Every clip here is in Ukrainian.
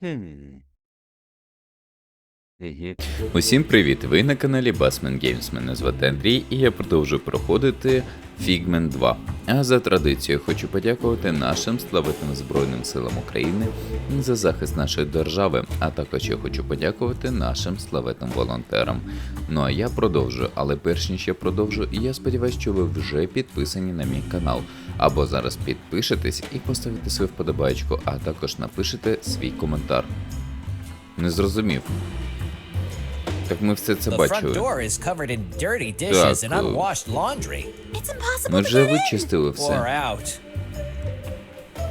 嗯。Усім привіт! Ви на каналі Bassman Games. Мене звати Андрій і я продовжую проходити Figment 2. А за традицією хочу подякувати нашим славетним Збройним силам України за захист нашої держави, а також я хочу подякувати нашим славетним волонтерам. Ну а я продовжую, але перш ніж я продовжу, я сподіваюся, що ви вже підписані на мій канал. Або зараз підпишетесь і поставите свою вподобайку, а також напишете свій коментар. Не зрозумів. Так ми все це бачили. Так, е, Ми вже вичистили все.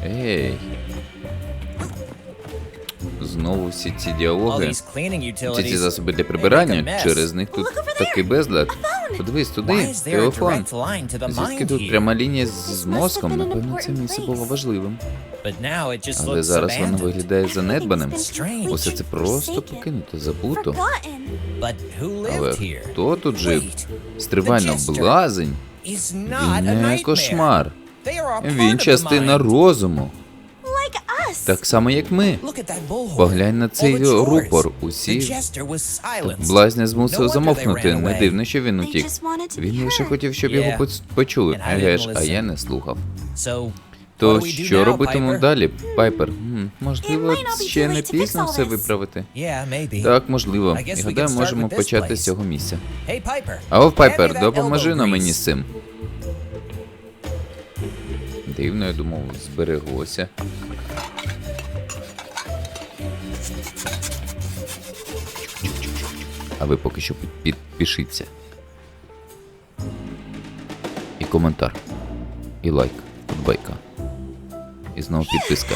Ей. Знову всі ці діалоги. cleaning Ці ці засоби для прибирання. Через них тут такий безлад. Подивись туди. Телефон. Звідки тут пряма лінія з, мозком? Напевно, це місце було важливим. Але зараз воно виглядає занедбаним. Усе це просто покинуто, забуто. Але хто тут жив? Стривально блазень. Він не кошмар. Він частина розуму. Так само, як ми. Поглянь на цей рупор. Усі блазня змусив замовкнути. Не дивно, що він утік. Він лише хотів, щоб його почули. Didn't а я не слухав. То що Piper? далі, Пайпер? Можливо, ще не пізно все виправити. Так, можливо. І гадаю, можемо почати з цього місця. Hey, А о, Пайпер, допоможи на мені з цим. Дивно, я думав, збереглося. А ви поки що під- підпишіться. І коментар. І лайк. Подбайка. І знову підписка.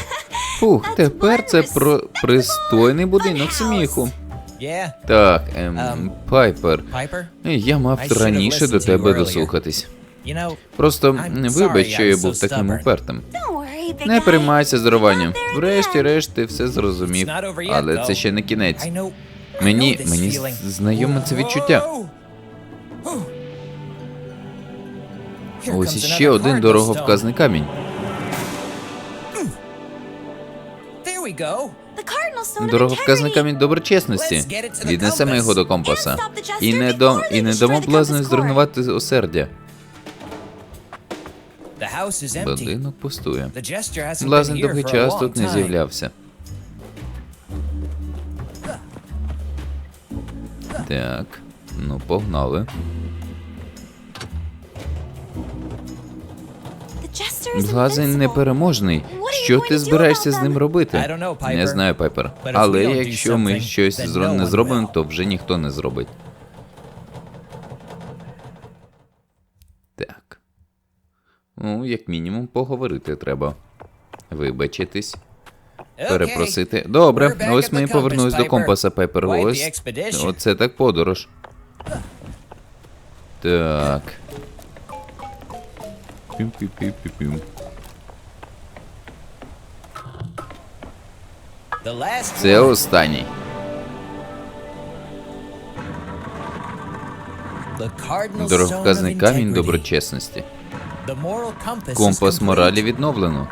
Фух, тепер це про пристойний будинок сміху. Так, ем, Ем, Пайпер. Я мав раніше до тебе дослухатись. Просто вибач, що я був таким упертим. Не guy. переймайся здоруванням. Врешті-решт ти все зрозумів. Але це ще не кінець. Мені, мені знайоме це відчуття. Ось іще один дороговказний камінь. Дороговказний камінь доброчесності. Віднесемо його до компаса. І не, before до, they і не дамо core. зруйнувати осердя. Будинок пустує. Блазень довгий час тут не з'являвся. Так, ну погнали. Блазень непереможний. Що ти збираєшся з ним робити? Не знаю, Пайпер. Але якщо ми щось зро- не зробимо, то вже ніхто не зробить. Так. Ну, як мінімум, поговорити треба. Вибачитись. Перепросити. Добре, ось ми і повернулись до компаса, Пайпер. Ось. Оце так подорож. Так. Пім-пім-пім-пім-пім. Це останній. Дороговказний камінь доброчесності. Компас моралі відновлено.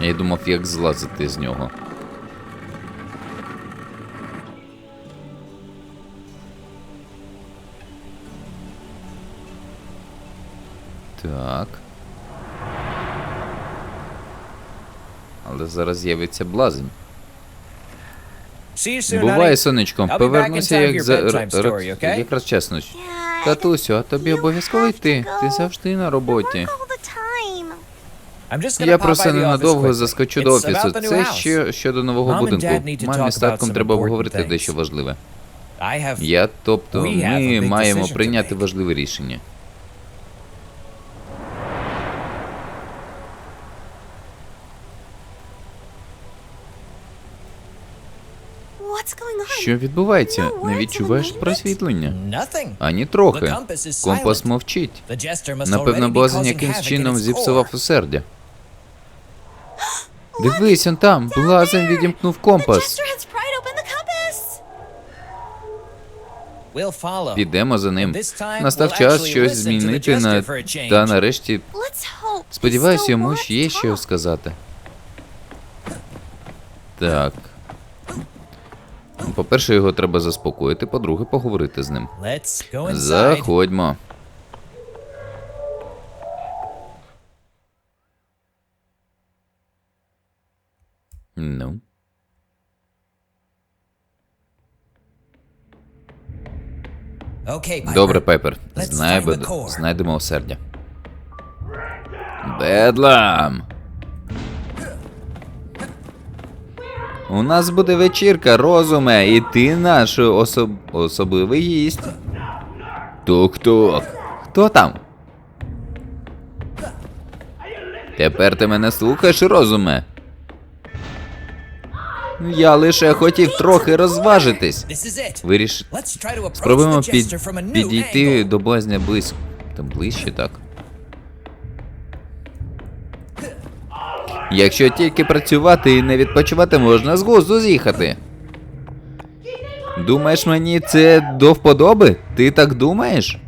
Я й думав, як злазити з нього. Так. Але зараз з'явиться блазень. Буває, сонечко, повернуся як за okay? якраз чесно. Татусю, а тобі обов'язково йти. Ти завжди на роботі. Я просто ненадовго заскочу до офісу. Це ще щодо нового будинку. Мамі з татком треба обговорити дещо важливе. Я, тобто, ми маємо прийняти важливе рішення. Що відбувається? Не відчуваєш просвітлення? Ані трохи. Компас мовчить. Напевно, be якимсь чином зіпсував усердя. Дивись, он там, блазень відімкнув компас. Підемо за ним. Настав час щось змінити на та нарешті сподіваюся, йому ж є що сказати. Так. По-перше, його треба заспокоїти, по-друге, поговорити з ним. Заходьмо. Ну. Добре, Пайпер. Let's Знай, find бед... the core. Знайдемо осердя. Бедлам! У нас буде вечірка, розуме, і ти наш особ... особливий гість. Тук-тук. Хто там? Тепер ти мене слухаєш, розуме? Я лише хотів трохи розважитись. Виріш... Спробуємо під... підійти до блазня близько. Там ближче так. Якщо тільки працювати і не відпочивати, можна з глузду з'їхати. Думаєш, мені це до вподоби? Ти так думаєш?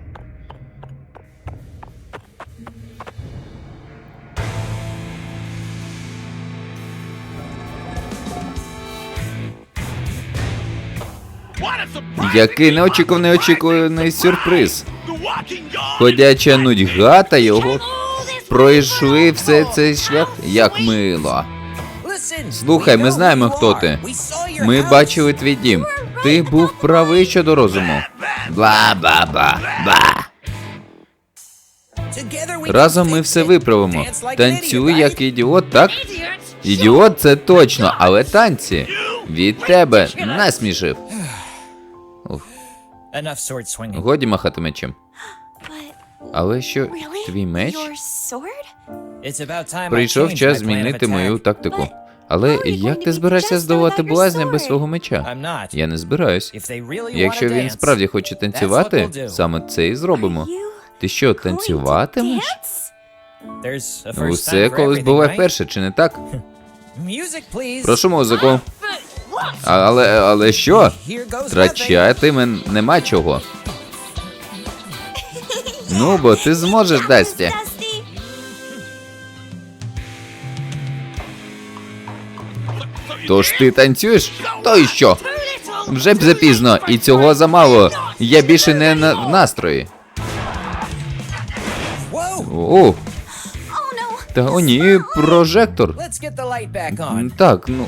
Який неочікуваний очікуваний сюрприз. Ходяча нудьга та його пройшли все цей шлях як мило. Слухай, ми знаємо, хто ти. Ми бачили твій дім. Ти був правий щодо розуму. Бла-ба-ба-ба. Разом ми все виправимо. Танцюй як ідіот, так? Ідіот це точно, але танці від тебе насмішив. Enough sword swinging. Годі махати мечем. Але що, твій меч? Your sword? It's about time I Прийшов час змінити мою тактику. Але як ти збираєшся your блазня без свого меча? I'm not. Я не збираюсь. If they really Якщо він dance, справді хоче танцювати, саме це і зробимо. Ти що, танцюватимеш? dance? there's a first Усе time for колись everything, буває вперше, чи не так? Прошу музику. А- Але, але що? Втрачати мен нема чого. Ну, бо ти зможеш, Дасті. Тож ти танцюєш? То і що? Вже б запізно, і цього замало. Я більше не на в настрої. О, та о ні, прожектор. Так, ну.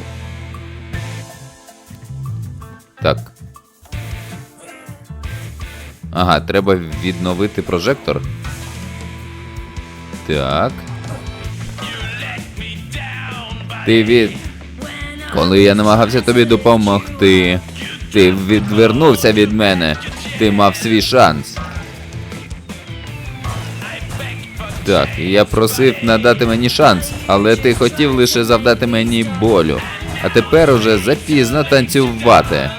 Так. Ага, треба відновити прожектор. Так. Ти від. Коли я намагався тобі допомогти, ти відвернувся від мене. Ти мав свій шанс. Так, я просив надати мені шанс, але ти хотів лише завдати мені болю. А тепер уже запізно танцювати.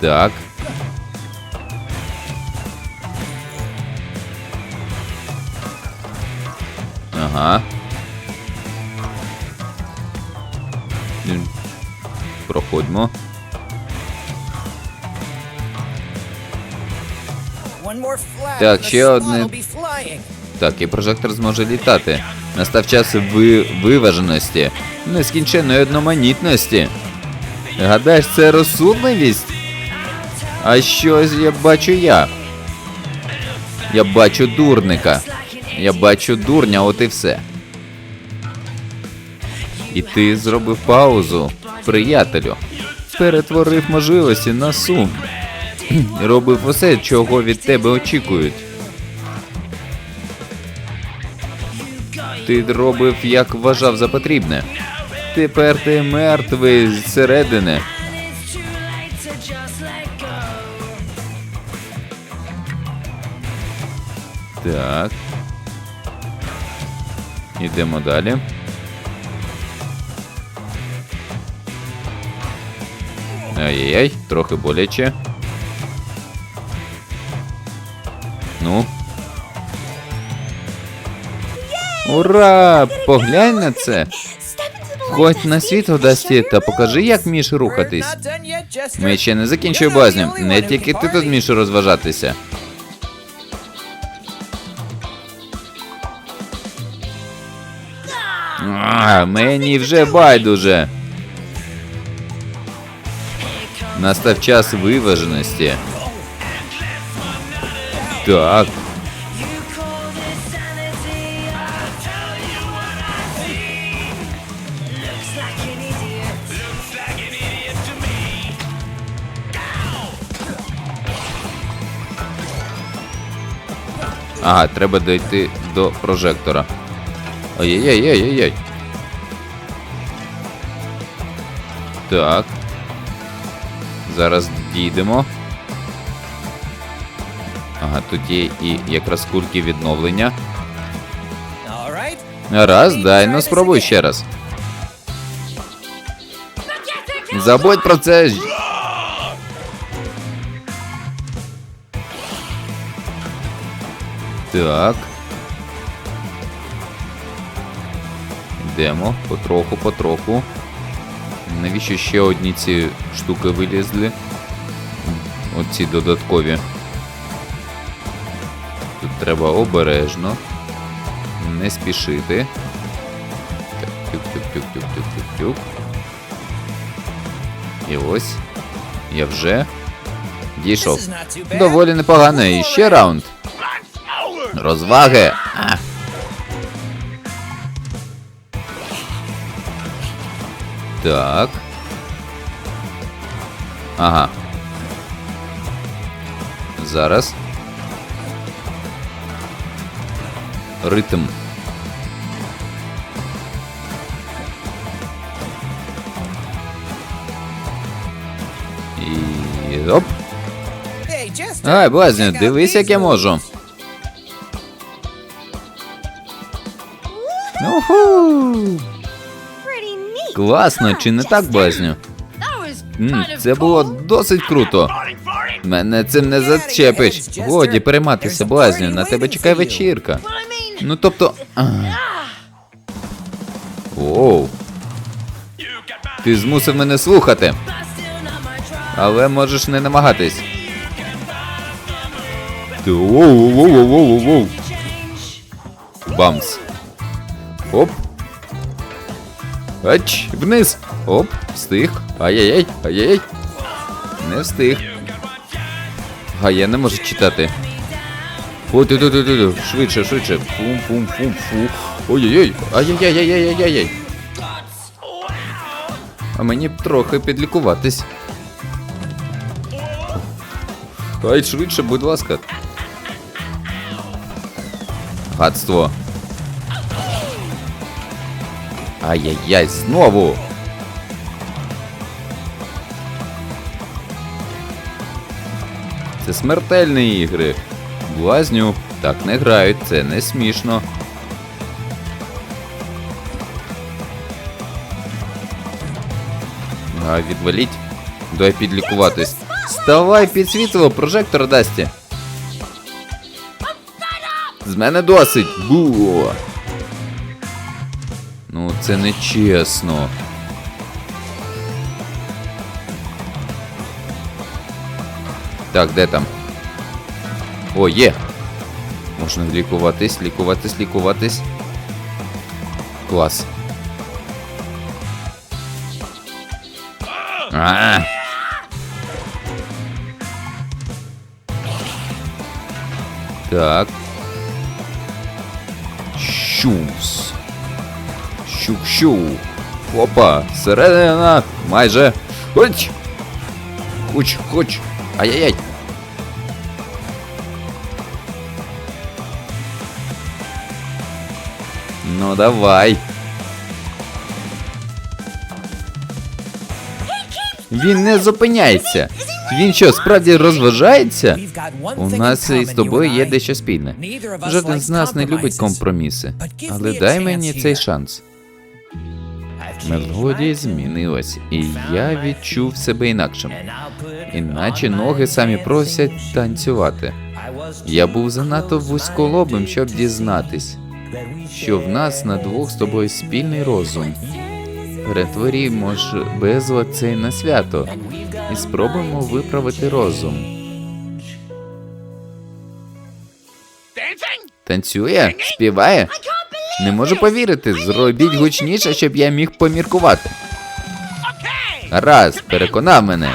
Так. Ага. Проходьмо. Так, ще одне-. Так, і прожектор зможе літати. Настав час ви... виваженості, нескінченної одноманітності. Гадаєш, це розсудливість? А щось я бачу я. Я бачу дурника. Я бачу дурня, от і все. І ти зробив паузу, приятелю. Перетворив можливості на сум. Робив усе, чого від тебе очікують. Ти робив, як вважав за потрібне. Тепер ти мертвий зсередини. Так. Ідемо далі. Ай-яй-яй, трохи боляче. Ну. Ура! Поглянь на це. Входь на світло, Дасті, та покажи, як вмієш рухатись. Ми ще не закінчили only Не тільки ти тут вмієш розважатися. А, мені вже байдуже. Настав час виваженості. Так. Ага, треба дойти до прожектора. Ой-ой-ой-ой-ой. Так. Зараз дійдемо. Ага, тут є і якраз курки відновлення. Раз, дай ну спробуй ще раз. Забудь про це. Так. Йдемо потроху, потроху. Навіщо ще одні ці штуки вилізли? Оці додаткові. Тут треба обережно. Не спішити. Так, тюк-тюк-тюк-тюк-тюк-тюк-тюк. І ось. Я вже дійшов. Доволі непогано. І ще раунд. Розваги. Так. Ага. Зараз. Ритм. І. Оп. Ай, блазню, дивись, як я можу. Уху! Класно, чи не так, блазню? М, Це було досить круто. Мене цим не зачепиш. Годі перейматися, блазню, на тебе чекає вечірка. Ну тобто. Оу. Ти змусив мене слухати, але можеш не намагатись. Ти- Воу, воу, воу, воу, воу. Change. Бамс. Оп. Ач, вниз. Оп, встиг. Ай-яй-яй, ай-яй-яй. Не встиг. А я не можу читати. Ой, ту ту ту ту Швидше, швидше. Фум, фум, фум, фу. Ой-ой-ой. Ай-яй-яй-яй-яй-яй. А мені б трохи підлікуватись. Ай, швидше, будь ласка. Гадство. Ай-яй-яй, знову. Це смертельні ігри. Блазню, так не грають, це не смішно. А, відваліть. Дай підлікуватись. Ставай під світло, прожектор Дасті. З мене досить. Бу. Ну, це не чесно. Так, де там? О, є. Можна лікуватись, лікуватись, лікуватись. Клас. А. Так. Щумс. Щук-щу. Опа, середина, майже. Хоч. Хоч, хоч. Ай-яй-яй. Ну давай. Він не зупиняється. Він що, справді розважається? У нас із тобою є дещо спільне. Жоден з нас не любить компроміси. Але дай мені цей шанс. Мелодія змінилась, і я відчув себе інакшим. Іначе ноги самі просять танцювати. Я був занадто вузьколобим, щоб дізнатись, що в нас на двох з тобою спільний розум. Перетворімо ж безлад цей на свято і спробуємо виправити розум. Танцює? Співає? Не можу повірити. Зробіть гучніше, щоб я міг поміркувати. Раз, переконав мене.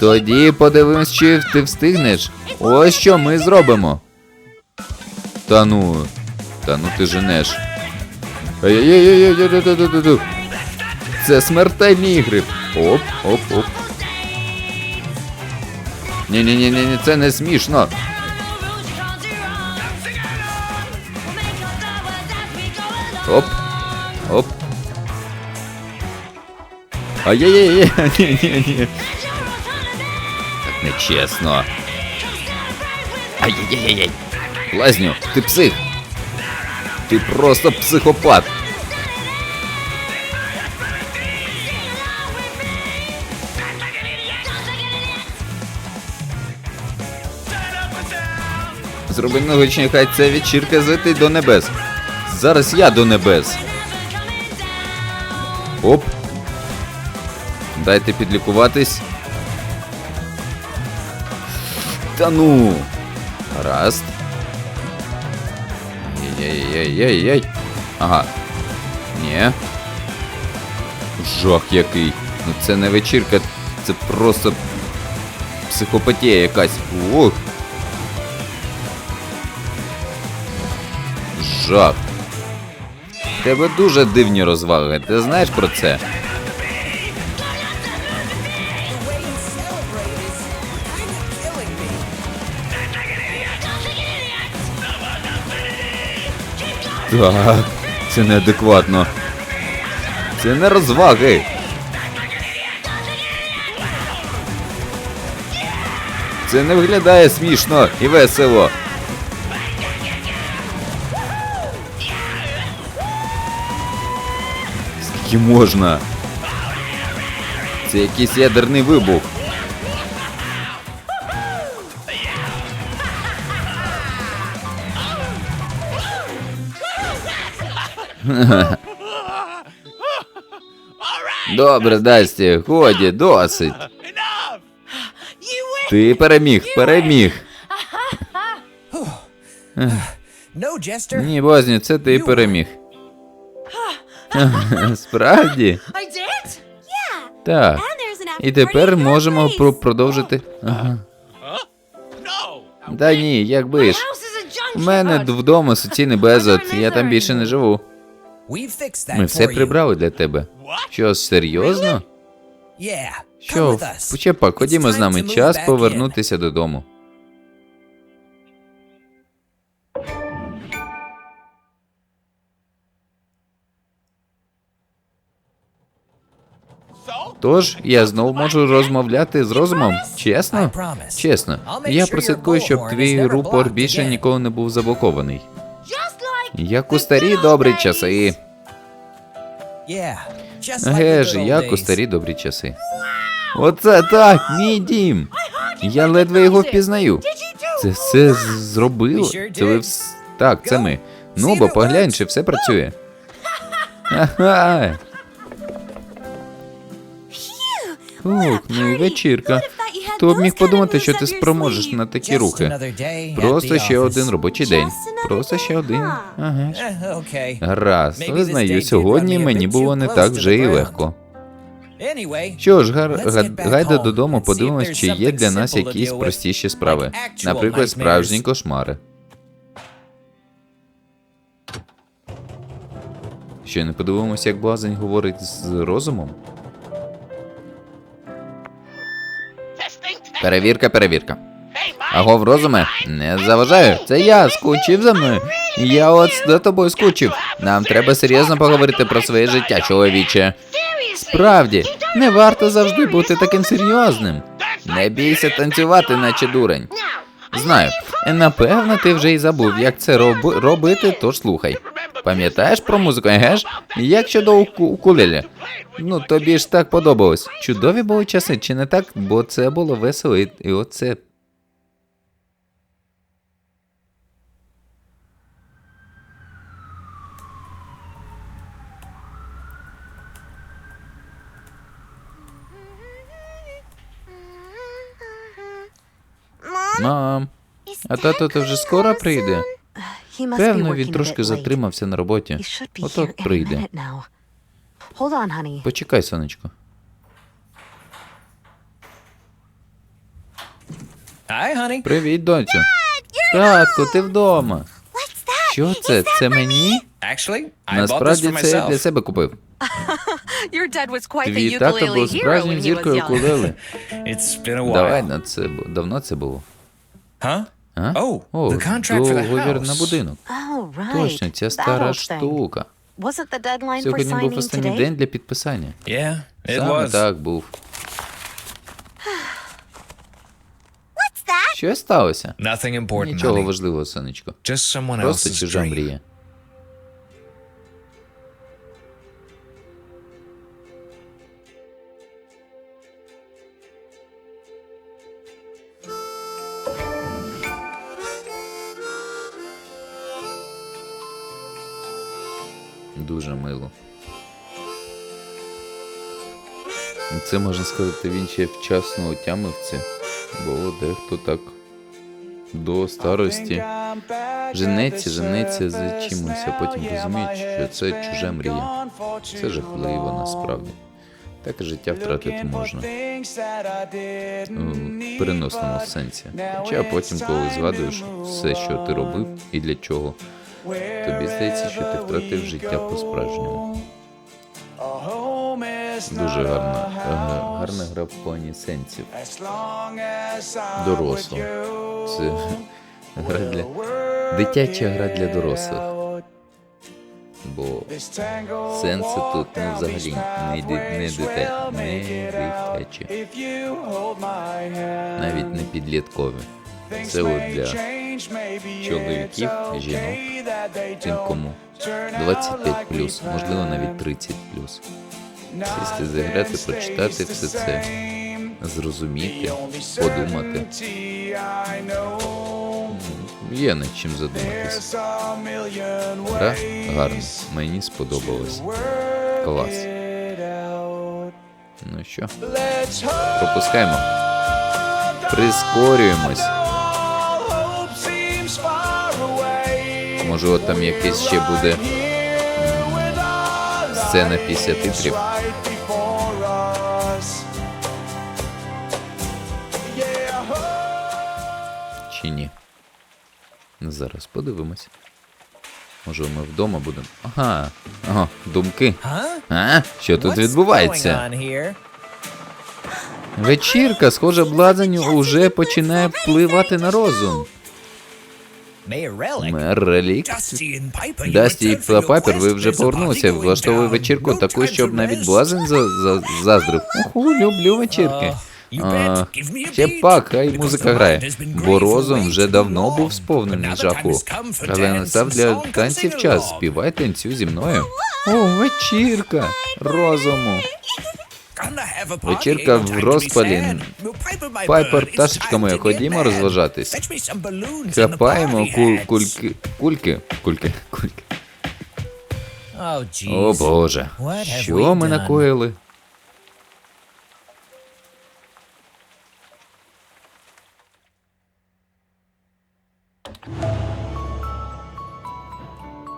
Тоді подивимось, чи ти встигнеш. Ось що ми зробимо. Та ну. Та ну ти женеш. Це смертельні ігри. Оп, оп, оп. Ні-ні-ні, це не смішно. Оп. Оп. Ай-яй-яй-яй. Ні, ні, ні. Так нечесно. Ай-яй-яй-яй. Лазню, ти псих. Ти просто психопат. Зроби ногочні, хай ця вечірка злетить до небес. Зараз я до небес. Оп. Дайте підлікуватись. Та ну. Гаразд. Ей-ей-ей-ей-ей. Ага. Ні. Жах який. Ну це не вечірка, це просто психопатія якась. Ох. Жах. Тебе дуже дивні розваги. Ти знаєш про це? Так, це неадекватно. Це не розваги. Це не виглядає смішно і весело. Скільки можна? Це якийсь ядерний вибух. Добре, Дасті, годі, досить. Ти переміг, переміг. No, Jester. Ні, Бозні, це ти переміг. Справді? Так. І тепер можемо продовжити. Ага. Та ні, якби ж. У мене вдома суцільний безлад, я там більше не живу. Ми все прибрали для тебе. Що, серйозно? Що, почепа, ходімо з нами час повернутися додому. Тож я знову можу розмовляти з розумом. Чесно? Чесно. Я прослідкую, щоб твій рупор більше ніколи не був заблокований. Як у старі добрі часи. Геж, як у старі добрі часи. Оце так, мій дім. Я ледве його впізнаю. Це все зробило. Це ви вс... Так, це ми. Ну бо поглянь, чи все працює. Ага. Ну, вечірка. Хто б міг подумати, що ти спроможеш на такі рухи? Просто ще один робочий день. Просто ще один. Ага. Гаразд, визнаю, сьогодні мені було не так вже і легко. Що ж, гар... гайда додому, подивимось, чи є для нас якісь простіші справи. Наприклад, справжні кошмари. Що не подивимося, як блазень говорить з розумом? Перевірка, перевірка. Агов, розуме, не заважаю. Це я скучив за мною. Я от за тобою скучив. Нам треба серйозно поговорити про своє життя, чоловіче. Справді, не варто завжди бути таким серйозним. Не бійся танцювати, наче дурень. Знаю. Напевно, ти вже й забув, як це роби- робити, тож слухай. Пам'ятаєш про музику, геш? Як щодо укулелі? Ну тобі ж так подобалось. Чудові були часи, чи не так? Бо це було весело і, і оце. Мам, а тато то вже скоро прийде? Певно, він трошки затримався на роботі. Отак прийде. Почекай, сонечко. Привіт, доньцю. Татку, ти вдома. Що це? Це мені? Насправді це я для себе купив. Твій тато був справжнім зіркою укулеле. Давай на це давно це було. Huh? А? Oh, О, the contract for the договір на house. будинок. Oh, right. Точно, ця стара штука. Wasn't the deadline for Сьогодні був signing останній today? день для підписання. Yeah, it Саме was. так був. What's that? Що сталося? Nothing important, Нічого honey. важливого, сонечко. Just someone Просто else's чужа dream. мрія. Це можна сказати, він ще вчасно отямився, бо дехто так до старості женеться, женеться за чимось, а потім розуміють, що це чужа мрія. Це жахливо насправді. Так життя втратити можна. В переносному сенсі. Хоча потім, коли згадуєш все, що ти робив і для чого, тобі здається, що ти втратив життя по-справжньому. Дуже гарна, гарна гра в плані сенсів. Дорослого. Це гра для дитяча гра для дорослих. Бо сенси тут ну, взагалі не, не, дите, не дитячі, навіть не підліткові. Це от для чоловіків, жінок, тим кому 25 плюс, можливо навіть 30 Сісти зіграти, прочитати все це, зрозуміти, подумати. Є над чим задуматись. Гра гарна, мені сподобалось. Клас. Ну що, пропускаємо. Прискорюємось. От там якийсь ще буде сцена після титрів. Чи ні? Зараз подивимось. Може, ми вдома будемо. Ага. Ага, думки. А? Що тут відбувається? Вечірка, схоже, блазень уже починає впливати на розум. Мер Релік. Дасті і Папер, ви вже повернулися. Влаштовую вечірку таку, щоб навіть блазень за, за, заздрив. Уху, люблю вечірки. Uh, А, a ще пак, хай музика грає. Бо розум вже давно був сповнений жаху. Але настав для танців час. Співай танцю зі мною. О, вечірка розуму. Вечірка в розпалі. Пайпер, пташечка моя, ходімо розважатись. Ку- кульки. Кульки? Кульки. Кульки. Oh. О боже. Що ми накоїли?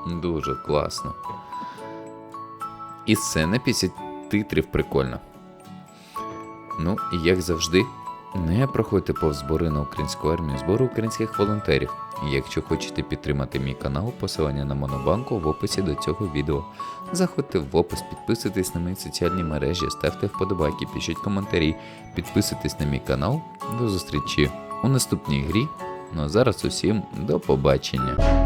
Дуже класно. І сцена після титрів прикольна. Ну, і як завжди, не проходьте повз збори на українську армію, збори українських волонтерів. Якщо хочете підтримати мій канал, посилання на Монобанку в описі до цього відео. Заходьте в опис, підписуйтесь на мої соціальні мережі, ставте вподобайки, пишіть коментарі, підписуйтесь на мій канал. До зустрічі у наступній грі. Ну а зараз усім до побачення.